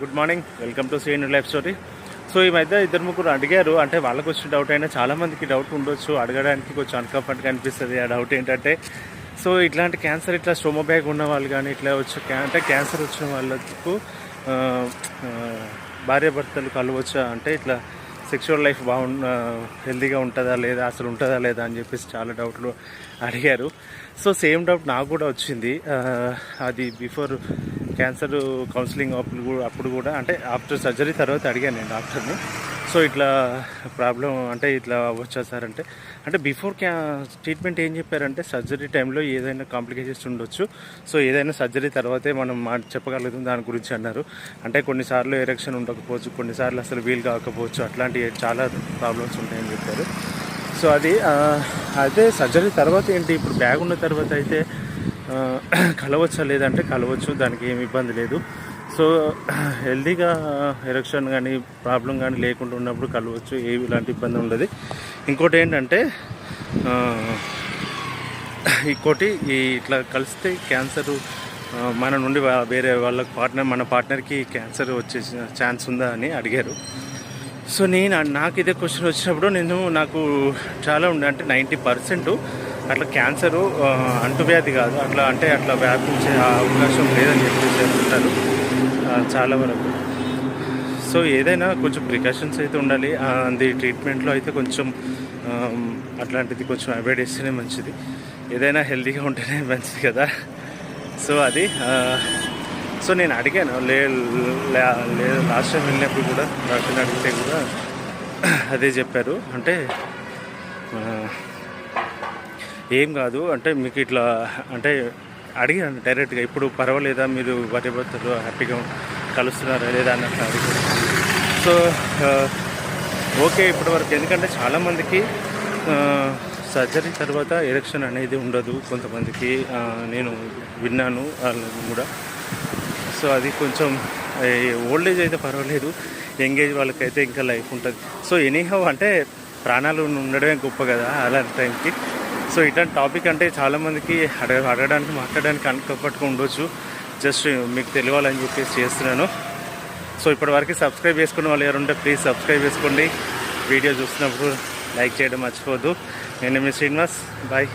Good morning. Welcome to seen life story. So ఈ మధ్య ఇద్దరు ముగ్గురు అడిగారు అంటే వాళ్ళకు వచ్చిన డౌట్ అయినా చాలామందికి డౌట్ ఉండొచ్చు. అడగడానికి కొంచెం అన్కంఫర్ట్గా అనిపిస్తుంది. ఆ డౌట్ ఏంటంటే సో ఇట్లాంటి క్యాన్సర్ ఇట్లా స్టోమో బ్యాగ్ ఉన్న వాళ్ళు కానీ ఇట్లా వచ్చి అంటే క్యాన్సర్ వచ్చిన వాళ్ళకు భార్యాభర్తలు కలవచ్చా అంటే ఇట్లా సెక్షువల్ లైఫ్ బాగున్న హెల్తీగా ఉంటుందా లేదా? అసలు ఉంటుందా లేదా? అని చెప్పేసి చాలా డౌట్లు అడిగారు. సో సేమ్ డౌట్ నాకు కూడా వచ్చింది. అది బిఫోర్ క్యాన్సర్ కౌన్సిలింగ్ అప్పుడు కూడా అప్పుడు కూడా అంటే ఆఫ్టర్ సర్జరీ తర్వాత అడిగాను నేను డాక్టర్ని. సో ఇట్లా ప్రాబ్లం అంటే ఇట్లా వచ్చేసారంటే సార్ అంటే అంటే బిఫోర్ క్యా ట్రీట్మెంట్ ఏం చెప్పారంటే సర్జరీ టైంలో ఏదైనా కాంప్లికేషన్స్ ఉండొచ్చు. సో ఏదైనా సర్జరీ తర్వాతే మనం మా చెప్పగలుగుతాం దాని గురించి అన్నారు. అంటే కొన్నిసార్లు ఎరక్షన్ ఉండకపోవచ్చు కొన్నిసార్లు అసలు వీలు కాకపోవచ్చు అట్లాంటి చాలా ప్రాబ్లమ్స్ ఉంటాయని చెప్పారు. సో అది అయితే సర్జరీ తర్వాత ఏంటి ఇప్పుడు బ్యాగ్ ఉన్న తర్వాత అయితే కలవచ్చా లేదంటే కలవచ్చు దానికి ఏమి ఇబ్బంది లేదు. సో హెల్తీగా ఎరక్షన్ కానీ ప్రాబ్లం కానీ లేకుండా ఉన్నప్పుడు కలవచ్చు ఏవి ఇలాంటి ఇబ్బంది ఉండదు. ఇంకోటి ఏంటంటే ఇంకోటి ఈ ఇట్లా కలిస్తే క్యాన్సర్ మన నుండి వేరే వాళ్ళ పార్ట్నర్ మన పార్ట్నర్కి క్యాన్సర్ వచ్చే ఛాన్స్ ఉందా అని అడిగారు. సో నేను నాకు ఇదే క్వశ్చన్ వచ్చినప్పుడు నేను నాకు చాలా ఉండే అంటే నైంటీ పర్సెంట్ అట్లా క్యాన్సరు అంటువ్యాధి కాదు. అట్లా అంటే అట్లా వ్యాపించే అవకాశం లేదని చెప్పేసి అంటారు. చాలా వరకు. సో ఏదైనా కొంచెం ప్రికాషన్స్ అయితే ఉండాలి. అది ట్రీట్మెంట్లో అయితే కొంచెం అట్లాంటిది కొంచెం అవాయిడ్ చేస్తేనే మంచిది. ఏదైనా హెల్తీగా ఉంటేనే మంచిది కదా. సో అది సో నేను అడిగాను. లే లేదు లాస్ట్ టైం వెళ్ళినప్పుడు కూడా డాక్టర్ని అడిగితే కూడా అదే చెప్పారు. అంటే ఏం కాదు. అంటే మీకు ఇట్లా అంటే అడిగాను డైరెక్ట్గా. ఇప్పుడు పర్వాలేదా? మీరు భార్య భర్తలు హ్యాపీగా కలుస్తున్నారా లేదా అన్నట్లు అడిగారు సో ఓకే ఇప్పటి వరకు ఎందుకంటే చాలామందికి సర్జరీ తర్వాత ఎరక్షన్ అనేది ఉండదు కొంతమందికి. నేను విన్నాను వాళ్ళని కూడా. సో అది కొంచెం ఓల్డ్ ఏజ్ అయితే పర్వాలేదు. యంగ్ ఏజ్ వాళ్ళకైతే ఇంకా లైఫ్ ఉంటుంది. సో ఎనీహౌ అంటే ప్రాణాలు ఉండడమే గొప్ప కదా అలాంటి టైంకి. సో ఇట్లాంటి టాపిక్ అంటే చాలామందికి అడగ అడగడానికి మాట్లాడడానికి అన్కంఫర్ట్గా ఉండొచ్చు. జస్ట్ మీకు తెలియాలని చెప్పేసి చేస్తున్నాను. సో ఇప్పటివరకు సబ్స్క్రైబ్ చేసుకున్న వాళ్ళు ఎవరుంటే ప్లీజ్ సబ్స్క్రైబ్ చేసుకోండి. వీడియో చూస్తున్నప్పుడు లైక్ చేయడం మర్చిపోవద్దు. నేను మీ శ్రీనివాస్. బాయ్.